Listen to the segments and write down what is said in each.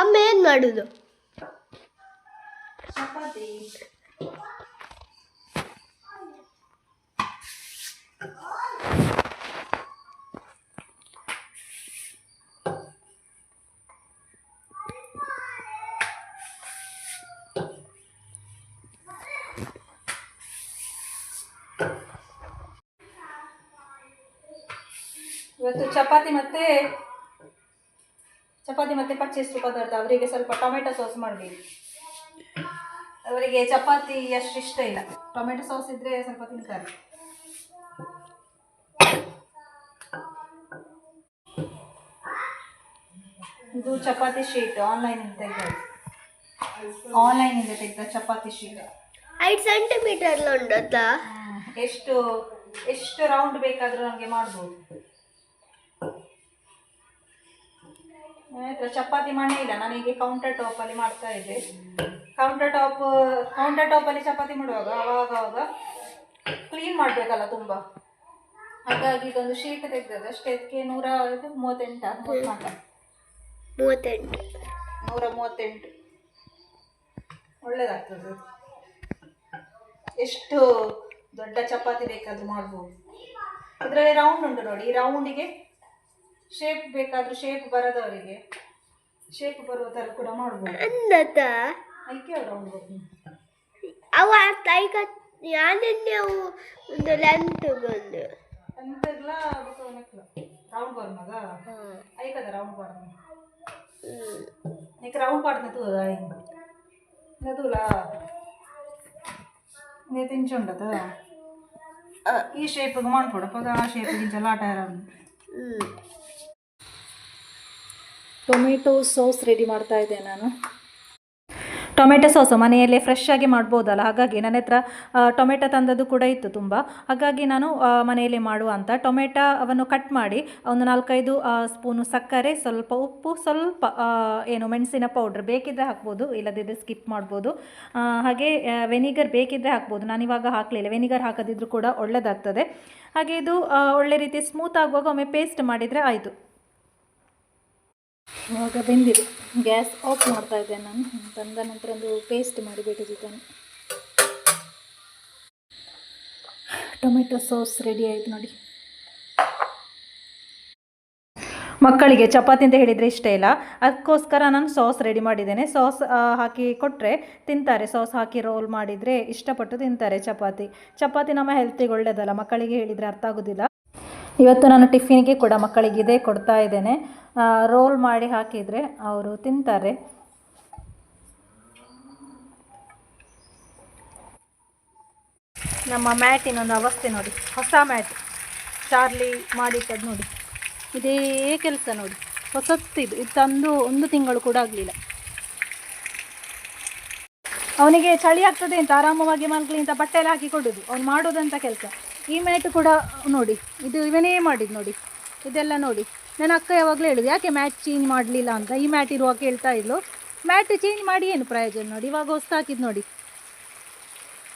ಅಮ್ಮ ಏನು ಮಾಡೋದು ಇವತ್ತು ಚಪಾತಿ ಮತ್ತೆ ಚಪಾತಿ ಮತ್ತೆ ಪರ್ಚೇಸ್ ಪದಾರ್ಥ ಅವರಿಗೆ ಸ್ವಲ್ಪ ಟೊಮೆಟೊ ಸಾಸ್ ಮಾಡಬೇಕು ಅವರಿಗೆ ಚಪಾತಿ ಅಷ್ಟು ಇಷ್ಟ ಇಲ್ಲ. ಟೊಮೆಟೊ ಸಾಸ್ ಇದ್ರೆ ಸ್ವಲ್ಪ ತಿಂತಾರೆ. ಇದು ಚಪಾತಿ ಶೀಟ್ ಆನ್ಲೈನಿಂದ ತೆಗೆದ ಆನ್ಲೈನಿಂದ ತೆಗೆದ ಚಪಾತಿ ಶೀಟ್. ಐದು ಸೆಂಟಿಮೀಟರ್ ಎಷ್ಟು ಎಷ್ಟು ರೌಂಡ್ ಬೇಕಾದರೂ ನಮಗೆ ಮಾಡ್ಬೋದು. ಹತ್ರ ಚಪಾತಿ ಮಣೆ ಇಲ್ಲ. ನನಗೆ ಕೌಂಟರ್ ಟಾಪಲ್ಲಿ ಮಾಡ್ತಾ ಇದ್ದೆ. ಕೌಂಟರ್ ಟಾಪ್ ಕೌಂಟರ್ ಟಾಪಲ್ಲಿ ಚಪಾತಿ ಮಾಡುವಾಗ ಅವಾಗ ಕ್ಲೀನ್ ಮಾಡಬೇಕಲ್ಲ ತುಂಬ. ಹಾಗಾಗಿ ಇದೊಂದು ಶೀಟ್ ತೆಗ್ದದ್ದು. ಅಷ್ಟೇ ಇದಕ್ಕೆ ನೂರ ಇದು ಮೂವತ್ತೆಂಟ ಮೂವತ್ತೆಂಟು. ನೂರ ಮೂವತ್ತೆಂಟು. ಒಳ್ಳೇದಾಗ್ತದೆ. ಎಷ್ಟು ದೊಡ್ಡ ಚಪಾತಿ ಬೇಕಾದರೂ ಮಾಡ್ಬೋದು. ಇದರಲ್ಲಿ ರೌಂಡ್ ಉಂಟು ನೋಡಿ. ಈ ರೌಂಡಿಗೆ ಶೇಪ್ ಬೇಕಾದರೂ ಶೇಪ್ ಬರದವರಿಗೆ ಶೇಪ್ ಬರುವ ಥರ ಕೂಡ ಮಾಡ್ಬೋದು ಅಂದತ್ತ ಅದಕ್ಕೆ ರೌಂಡ್ ಬರ್ತೀನಿ ಅವು ಐಕ ಯಾನೆನ್ನೆ ಅವು ಒಂದು ಲೆಂತ್ ಬಂದು ಎಂತೆಲ್ಲ ರೌಂಡ್ ಬರ್ಮಗ ಐಕದ ರೌಂಡ್ ಬರ್ಮ నీకు రౌండ్ పడుతుంది తూ నదులా నేను తించి ఉండదు ಈ ಶೇಪಿಗೆ ಮಾಡ್ಕೊಡಪ್ಪ ಆ ಶೇಪಿಗೆ ಲಾಟ ಹ್ಞೂ ಟೊಮೆಟೊ ಸಾಸ್ ರೆಡಿ ಮಾಡ್ತಾ ಇದ್ದೆ ನಾನು. ಟೊಮೆಟೊ ಸಾಸು ಮನೆಯಲ್ಲೇ ಫ್ರೆಶ್ ಆಗಿ ಮಾಡ್ಬೋದಲ್ಲ? ಹಾಗಾಗಿ ನನ್ನ ಹತ್ರ ಟೊಮೆಟೊ ತಂದದ್ದು ಕೂಡ ಇತ್ತು ತುಂಬ. ಹಾಗಾಗಿ ನಾನು ಮನೆಯಲ್ಲೇ ಮಾಡುವ ಅಂತ ಟೊಮೆಟೊವನ್ನು ಕಟ್ ಮಾಡಿ, ಒಂದು ನಾಲ್ಕೈದು ಸ್ಪೂನು ಸಕ್ಕರೆ, ಸ್ವಲ್ಪ ಉಪ್ಪು, ಸ್ವಲ್ಪ ಏನು ಮೆಣಸಿನ ಪೌಡ್ರ್ ಬೇಕಿದ್ದರೆ ಹಾಕ್ಬೋದು ಇಲ್ಲದಿದ್ದರೆ ಸ್ಕಿಪ್ ಮಾಡ್ಬೋದು. ಹಾಗೆ ವೆನಿಗರ್ ಬೇಕಿದ್ದರೆ ಹಾಕ್ಬೋದು. ನಾನು ಇವಾಗ ಹಾಕಲಿಲ್ಲ. ವೆನಿಗರ್ ಹಾಕದಿದ್ದರೂ ಕೂಡ ಒಳ್ಳೆಯದಾಗ್ತದೆ ಹಾಗೆ ಇದು ಒಳ್ಳೆ ರೀತಿ ಸ್ಮೂತ್ ಆಗುವಾಗ ಒಮ್ಮೆ ಪೇಸ್ಟ್ ಮಾಡಿದರೆ ಆಯಿತು. ಇವಾಗ ಬೆಂದಿದೆ. ಗ್ಯಾಸ್ ಆಫ್ ಮಾಡ್ತಾ ಇದ್ದೇನೆ ನಾನು. ತಂದ ನಂತರ ಒಂದು ಪೇಸ್ಟ್ ಮಾಡಿಬಿಟ್ಟಿದ್ದೇನೆ ಟೊಮೆಟೊ ಸಾಸ್ ರೆಡಿ ಆಯಿತು ನೋಡಿ. ಮಕ್ಕಳಿಗೆ ಚಪಾತಿ ಅಂತ ಹೇಳಿದರೆ ಇಷ್ಟ ಇಲ್ಲ. ಅದಕ್ಕೋಸ್ಕರ ನಾನು ಸಾಸ್ ರೆಡಿ ಮಾಡಿದ್ದೇನೆ. ಸಾಸ್ ಹಾಕಿ ಕೊಟ್ಟರೆ ತಿಂತಾರೆ. ಸಾಸ್ ಹಾಕಿ ರೋಲ್ ಮಾಡಿದರೆ ಇಷ್ಟಪಟ್ಟು ತಿಂತಾರೆ ಚಪಾತಿ. ಚಪಾತಿ ನಮ್ಮ ಹೆಲ್ತಿಗೆ ಒಳ್ಳೆಯದಲ್ಲ ಮಕ್ಕಳಿಗೆ ಹೇಳಿದರೆ ಅರ್ಥ ಆಗೋದಿಲ್ಲ. ಇವತ್ತು ನಾನು ಟಿಫಿನ್ಗೆ ಕೂಡ ಮಕ್ಕಳಿಗೆ ಇದೇ ಕೊಡ್ತಾ ಇದ್ದೇನೆ. ರೋಲ್ ಮಾಡಿ ಹಾಕಿದರೆ ಅವರು ತಿಂತಾರೆ. ನಮ್ಮ ಮ್ಯಾಟಿನೊಂದು ಅವಸ್ಥೆ ನೋಡಿ. ಹೊಸ ಮ್ಯಾಟ್. ಚಾರ್ಲಿ ಮಾಡಿಟ್ಟದ್ದು ನೋಡಿ. ಇದೇ ಕೆಲಸ ನೋಡಿ. ಹೊಸತ್ತಿದು ಇದು. ತಂದು ಒಂದು ತಿಂಗಳು ಕೂಡ ಆಗಲಿಲ್ಲ. ಅವನಿಗೆ ಚಳಿ ಆಗ್ತದೆ ಅಂತ, ಆರಾಮವಾಗಿ ಮಲ್ಕಲಿ ಅಂತ ಬಟ್ಟೆಲ್ಲ ಹಾಕಿ ಕೊಡೋದು. ಅವ್ನು ಮಾಡೋದಂತ ಕೆಲಸ. ಈ ಮ್ಯಾಟ್ ಕೂಡ ನೋಡಿ, ಇದು ಇವನೇ ಮಾಡಿದ್ದು ನೋಡಿ, ಇದೆಲ್ಲ ನೋಡಿ. ನನ್ನ ಅಕ್ಕ ಯಾವಾಗಲೂ ಹೇಳಿದ್ರು ಯಾಕೆ ಮ್ಯಾಟ್ ಚೇಂಜ್ ಮಾಡಲಿಲ್ಲ ಅಂತ? ಈ ಮ್ಯಾಟ್ ಇರುವಾಗ ಹೇಳ್ತಾ ಇದ್ಲು ಮ್ಯಾಟ್ ಚೇಂಜ್ ಮಾಡಿ ಏನು ಪ್ರಯೋಜನ ನೋಡಿ, ಇವಾಗ ಹೊಸ್ತು ಹಾಕಿದ್ದು ನೋಡಿ.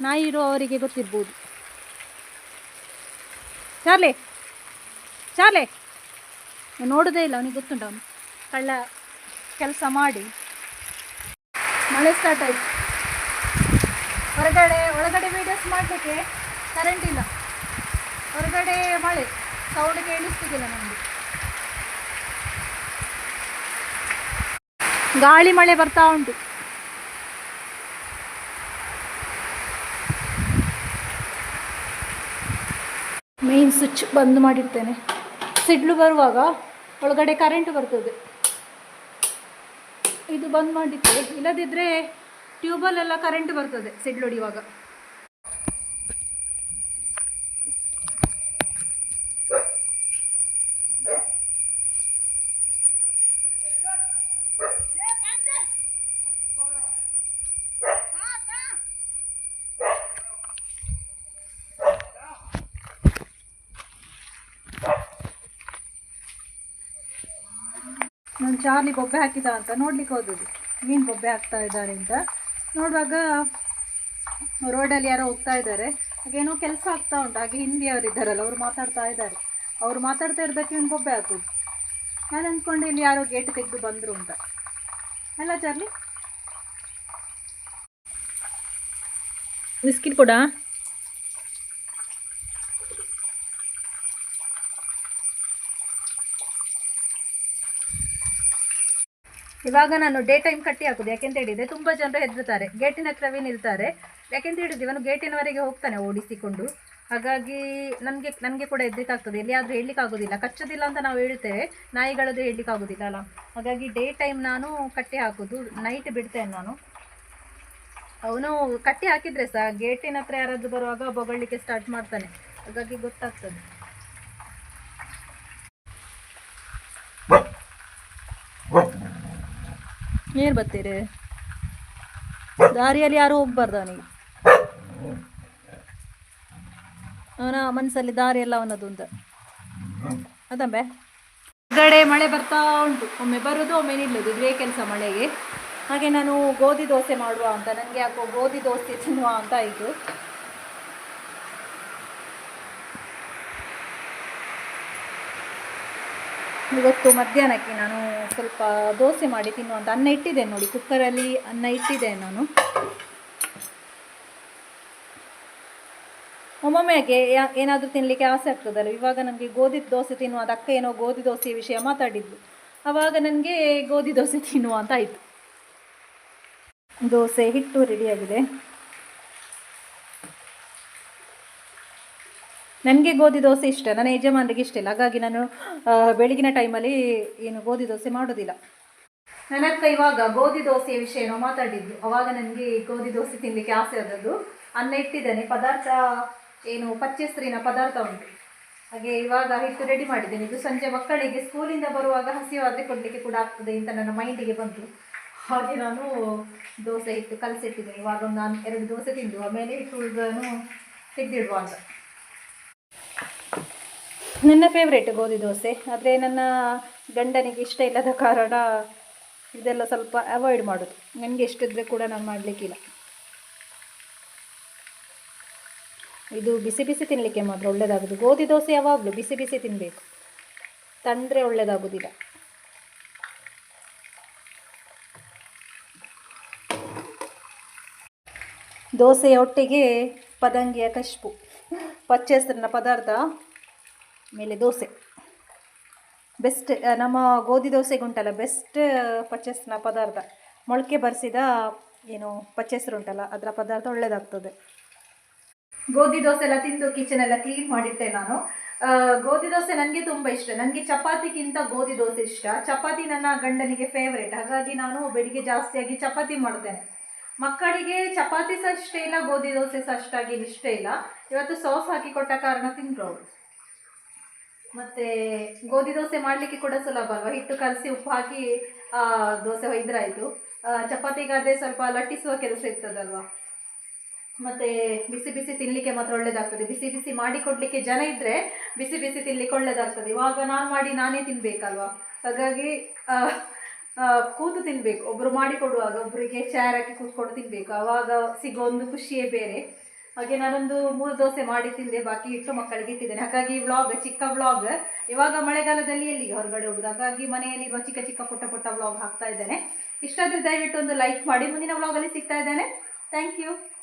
ನಾಯಿ ಇರುವವರಿಗೆ ಗೊತ್ತಿರ್ಬೋದು. ಚಾರ್ಲೆ ಚಾರ್ಲೆ. ನೋಡೋದೇ ಇಲ್ಲ, ಅವನಿಗೆ ಗೊತ್ತುಂಟು ಅವನು? ಕಳ್ಳ ಕೆಲಸ ಮಾಡಿ. ಮಳೆ ಸ್ಟಾರ್ಟ್ ಆಯಿತು. ಹೊರಗಡೆ, ಒಳಗಡೆ ವೀಡಿಯೋಸ್ ಮಾಡಲಿಕ್ಕೆ ಕರೆಂಟ್ ಇಲ್ಲ. ಹೊರಗಡೆ ಮಳೆ. ಸೌಂಡ್ ಕೇಳಿಸ್ತಿದ್ದಿಲ್ಲ ನಮಗೆ. ಗಾಳಿ ಮಳೆ ಬರ್ತಾ ಉಂಟು. ಮೇನ್ ಸ್ವಿಚ್ ಬಂದ್ ಮಾಡಿರ್ತೇನೆ. ಸಿಡ್ಲು ಬರುವಾಗ ಒಳಗಡೆ ಕರೆಂಟ್ ಬರ್ತದೆ. ಇದು ಬಂದ್ ಮಾಡಿದ್ದೆ ಇಲ್ಲದಿದ್ದರೆ ಟ್ಯೂಬಲ್ಲೆಲ್ಲ ಕರೆಂಟ್ ಬರ್ತದೆ ಸಿಡ್ಲು ಹೊಡಿಯುವಾಗ. ನಾನು ಚಾರ್ಲಿ ಬೊಬ್ಬೆ ಹಾಕಿದ ಅಂತ ನೋಡ್ಲಿಕ್ಕೆ ಹೋದದ್ದು. ಏನು ಬೊಬ್ಬೆ ಹಾಕ್ತಾ ಇದ್ದಾರೆ ಅಂತ. ನೋಡುವಾಗ ರೋಡಲ್ಲಿ ಯಾರೋ ಹೋಗ್ತಾ ಇದ್ದಾರೆ. ಹಾಗೇನೋ ಕೆಲಸ ಆಗ್ತಾ ಉಂಟು. ಹಾಗೆ ಹಿಂದಿಯವರು ಇದ್ದಾರಲ್ಲ, ಅವರು ಮಾತಾಡ್ತಾ ಇದ್ದಾರೆ. ಅವರು ಮಾತಾಡ್ತಾ ಇರೋದಕ್ಕೆ ಇವ್ನು ಬೊಬ್ಬೆ ಹಾಕೋದು. ನಾನು ಅಂದ್ಕೊಂಡು ಇಲ್ಲಿ ಯಾರೋ ಗೇಟ್ ತೆಗೆದು ಬಂದರು ಅಂತ. ಅಲ್ಲ ಚಾರ್ಲಿ? ಬಿಸ್ಕಿಟ್ ಕೊಡ? ಇವಾಗ ನಾನು ಡೇ ಟೈಮ್ ಕಟ್ಟಿ ಹಾಕುದು. ಯಾಕೆಂತ ಹೇಳಿದ್ರೆ ತುಂಬ ಜನರು ಹೆದರ್ತಾರೆ ಗೇಟಿನ ಹತ್ರವೇ ನಿಲ್ತಾರೆ. ಯಾಕೆಂತ ಹೇಳಿದ್ರೆ ಇವನು ಗೇಟಿನವರೆಗೆ ಹೋಗ್ತಾನೆ ಓಡಿಸಿಕೊಂಡು. ಹಾಗಾಗಿ ನನಗೆ ನನಗೆ ಕೂಡ ಎದ್ದಕ್ಕಾಗ್ತದೆ ಎಲ್ಲಿಯಾದರೂ ಹೇಳಲಿಕ್ಕೆ ಆಗೋದಿಲ್ಲ. ಕಚ್ಚೋದಿಲ್ಲ ಅಂತ ನಾವು ಹೇಳ್ತೇವೆ. ನಾಯಿಗಳದ್ದು ಹೇಳಲಿಕ್ಕೆ ಆಗೋದಿಲ್ಲ ಅಲ್ಲ. ಹಾಗಾಗಿ ಡೇ ಟೈಮ್ ನಾನು ಕಟ್ಟಿ ಹಾಕೋದು. ನೈಟ್ ಬಿಡ್ತೇನೆ ನಾನು. ಅವನು ಕಟ್ಟಿ ಹಾಕಿದ್ರೆ ಸಹ ಗೇಟಿನ ಹತ್ರ ಯಾರಾದರೂ ಬರುವಾಗ ಬೊಗಳಿಕೆ ಸ್ಟಾರ್ಟ್ ಮಾಡ್ತಾನೆ. ಹಾಗಾಗಿ ಗೊತ್ತಾಗ್ತದೆ. ಏನು ಬರ್ತೀರಿ? ದಾರಿಯಲ್ಲಿ ಯಾರು ಹೋಗ್ಬಾರ್ದು ಅವನಿಗೆ ಅವನ ಮನಸ್ಸಲ್ಲಿ ದಾರಿ ಎಲ್ಲ ಅವನದು ಅಂತ. ಅದಂಬೆ ಮಳೆ ಬರ್ತಾ ಉಂಟು. ಒಮ್ಮೆ ಬರೋದು, ಒಮ್ಮೆ ನಿಲ್ಲೋದು. ಇದೇ ಕೆಲಸ ಮಳೆಗೆ. ಹಾಗೆ ನಾನು ಗೋಧಿ ದೋಸೆ ಮಾಡುವ ಅಂತ. ನನಗೆ ಯಾಕೋ ಗೋಧಿ ದೋಸೆ ತಿನ್ನುವ ಅಂತ ಆಯಿತು. ಇವತ್ತು ಮಧ್ಯಾಹ್ನಕ್ಕೆ ನಾನು ಸ್ವಲ್ಪ ದೋಸೆ ಮಾಡಿ ತಿನ್ನುವಂಥ ಅನ್ನ ಇಟ್ಟಿದ್ದೇನೆ ನೋಡಿ, ಕುಕ್ಕರಲ್ಲಿ ಅನ್ನ ಇಟ್ಟಿದ್ದೇನೆ ನಾನು. ಒಮ್ಮೊಮ್ಮೆಗೆ ಏನಾದರೂ ತಿನ್ನಲಿಕ್ಕೆ ಆಸೆ ಆಗ್ತದಲ್ಲ, ಇವಾಗ ನನಗೆ ಗೋಧಿ ದೋಸೆ ತಿನ್ನುವ ಅಕ್ಕ ಏನೋ ಗೋಧಿ ದೋಸೆಯ ವಿಷಯ ಮಾತಾಡಿದ್ಲು. ಆವಾಗ ನನಗೆ ಗೋಧಿ ದೋಸೆ ತಿನ್ನುವ ಅಂತ ಆಯಿತು. ದೋಸೆ ಹಿಟ್ಟು ರೆಡಿಯಾಗಿದೆ ನನಗೆ ಗೋಧಿ ದೋಸೆ ಇಷ್ಟ. ನನ್ನ ಯಜಮಾನರಿಗೆ ಇಷ್ಟ ಇಲ್ಲ. ಹಾಗಾಗಿ ನಾನು ಬೆಳಗಿನ ಟೈಮಲ್ಲಿ ಏನು ಗೋಧಿ ದೋಸೆ ಮಾಡೋದಿಲ್ಲ. ನನ್ನ ಇವಾಗ ಗೋಧಿ ದೋಸೆಯ ವಿಷಯ ಏನೋ ಮಾತಾಡಿದ್ದು ಅವಾಗ ನನಗೆ ಗೋಧಿ ದೋಸೆ ತಿನ್ನಲಿಕ್ಕೆ ಆಸೆ ಆದದ್ದು. ಅನ್ನ ಇಟ್ಟಿದ್ದೇನೆ. ಪದಾರ್ಥ ಏನು, ಪಚ್ಚೆಸ್ತ್ರೀನ ಪದಾರ್ಥ ಉಂಟು. ಹಾಗೆ ಇವಾಗ ಹಿಟ್ಟು ರೆಡಿ ಮಾಡಿದ್ದೇನೆ. ಇದು ಸಂಜೆ ಮಕ್ಕಳಿಗೆ ಸ್ಕೂಲಿಂದ ಬರುವಾಗ ಹಸಿವಾದರೆ ಕೊಡಲಿಕ್ಕೆ ಕೂಡ ಆಗ್ತದೆ ಅಂತ ನನ್ನ ಮೈಂಡಿಗೆ ಬಂತು. ಹಾಗೆ ನಾನು ದೋಸೆ ಹಿಟ್ಟು ಕಲಸಿಟ್ಟಿದ್ದೇನೆ. ಇವಾಗ ಒಂದು ನಾನು ಎರಡು ದೋಸೆ ತಿಂದು, ಆಮೇಲೆ ಹಿಟ್ಟು ಹುಡುಗನು ತೆಗೆದಿಡುವ ಅಂತ. ನನ್ನ ಫೇವ್ರೇಟ್ ಗೋಧಿ ದೋಸೆ. ಆದರೆ ನನ್ನ ಗಂಡನಿಗೆ ಇಷ್ಟ ಇಲ್ಲದ ಕಾರಣ ಇದೆಲ್ಲ ಸ್ವಲ್ಪ ಅವಾಯ್ಡ್ ಮಾಡೋದು. ನನಗೆ ಇಷ್ಟಿದ್ರೆ ಕೂಡ ನಾನು ಮಾಡಲಿಕ್ಕಿಲ್ಲ. ಇದು ಬಿಸಿ ಬಿಸಿ ತಿನ್ನಲಿಕ್ಕೆ ಮಾತ್ರ ಒಳ್ಳೆಯದಾಗೋದು ಗೋಧಿ ದೋಸೆ ಯಾವಾಗಲೂ ಬಿಸಿ ಬಿಸಿ ತಿನ್ನಬೇಕು ತಂದರೆ ಒಳ್ಳೆಯದಾಗೋದಿಲ್ಲ ದೋಸೆಯ ಒಟ್ಟಿಗೆ ಪದಂಗಿಯ ಕಶ್ಪು. ಪಚ್ಚೆಸರಿನ ಪದಾರ್ಥ ಮೇಲೆ ದೋಸೆ. ಬೆಸ್ಟ್ ನಮ್ಮ ಗೋಧಿ ದೋಸೆಗೆ ಉಂಟಲ್ಲ ಬೆಸ್ಟ್ ಪಚ್ಚೆಸ್ನ ಪದಾರ್ಥ. ಮೊಳಕೆ ಬರೆಸಿದ, ಏನು ಪಚ್ಚೆಸರು ಉಂಟಲ್ಲ, ಅದರ ಪದಾರ್ಥ ಒಳ್ಳೆಯದಾಗ್ತದೆ ಗೋಧಿ ದೋಸೆ ಎಲ್ಲ ತಿಂದು ಕಿಚನ್ ಎಲ್ಲ ಕ್ಲೀನ್ ಮಾಡಿದ್ದೆ ನಾನು. ಗೋಧಿ ದೋಸೆ ನನಗೆ ತುಂಬ ಇಷ್ಟ. ನನಗೆ ಚಪಾತಿಗಿಂತ ಗೋಧಿ ದೋಸೆ ಇಷ್ಟ. ಚಪಾತಿ ನನ್ನ ಗಂಡನಿಗೆ ಫೇವ್ರೇಟ್ ಹಾಗಾಗಿ ನಾನು ಬೆಳಿಗ್ಗೆ ಜಾಸ್ತಿಯಾಗಿ ಚಪಾತಿ ಮಾಡ್ತೇನೆ ಮಕ್ಕಳಿಗೆ ಚಪಾತಿ ಸಹ ಇಷ್ಟ ಇಲ್ಲ, ಗೋಧಿ ದೋಸೆ ಸಹ ಅಷ್ಟಾಗಿ ಇಷ್ಟ ಇಲ್ಲ. ಇವತ್ತು ಸಾಸ್ ಹಾಕಿ ಕೊಟ್ಟ ಕಾರಣ ತಿಂದ್ರು ಮತ್ತೆ ಗೋಧಿ ದೋಸೆ ಮಾಡಲಿಕ್ಕೆ ಕೂಡ ಸುಲಭ ಅಲ್ವಾ? ಹಿಟ್ಟು ಕಲಸಿ ಉಪ್ಪು ಹಾಕಿ ದೋಸೆ ಹೊಯ್ದ್ರಾಯ್ತು ಆ, ಚಪಾತಿಗಾದ್ರೆ ಸ್ವಲ್ಪ ಲಟ್ಟಿಸುವ ಕೆಲಸ ಇರ್ತದಲ್ವಾ? ಮತ್ತೆ ಬಿಸಿ ಬಿಸಿ ತಿನ್ನಲಿಕ್ಕೆ ಮಾತ್ರ ಒಳ್ಳೇದಾಗ್ತದೆ. ಬಿಸಿ ಬಿಸಿ ಮಾಡಿ ಕೊಡ್ಲಿಕ್ಕೆ ಜನ ಇದ್ರೆ ಬಿಸಿ ಬಿಸಿ ತಿನ್ಲಿಕ್ಕೆ ಒಳ್ಳೇದಾಗ್ತದೆ. ಇವಾಗ ನಾನು ಮಾಡಿ ನಾನೇ ತಿನ್ಬೇಕಲ್ವಾ? ಹಾಗಾಗಿ ಕೂತು ತಿನ್ಬೇಕು. ಒಬ್ರು ಮಾಡಿ ಕೊಡುವಾಗ ಒಬ್ಬರಿಗೆ ಚೇರ್ ಹಾಕಿ ಕೂತ್ಕೊಂಡು ತಿನ್ಬೇಕು. ಆವಾಗ ಸಿಗೋ ಒಂದು ಖುಷಿಯೇ ಬೇರೆ. ಹಾಗೆ ನಾನೊಂದು ಮೂರು ದೋಸೆ ಮಾಡಿ ತಿಂದೆ, ಬಾಕಿ ಇಟ್ಟು ಮಕ್ಕಳಿಗೆ ಇಟ್ಟಿದ್ದೇನೆ. ಹಾಗಾಗಿ ವ್ಲಾಗ್ ಚಿಕ್ಕ ವ್ಲಾಗ್ ಇವಾಗ ಮಳೆಗಾಲದಲ್ಲಿ ಎಲ್ಲಿಗೆ ಹೊರಗಡೆ ಹೋಗುದು? ಹಾಗಾಗಿ ಮನೆಯಲ್ಲಿರುವ ಚಿಕ್ಕ ಚಿಕ್ಕ ಪುಟ್ಟ ಪುಟ್ಟ ವ್ಲಾಗ್ ಹಾಕ್ತಾ ಇದ್ದೇನೆ. ಇಷ್ಟಾದ್ರೆ ದಯವಿಟ್ಟು ಒಂದು ಲೈಕ್ ಮಾಡಿ. ಮುಂದಿನ ವ್ಲಾಗಲ್ಲಿ ಸಿಗ್ತಾ ಇದ್ದೇನೆ. Thank you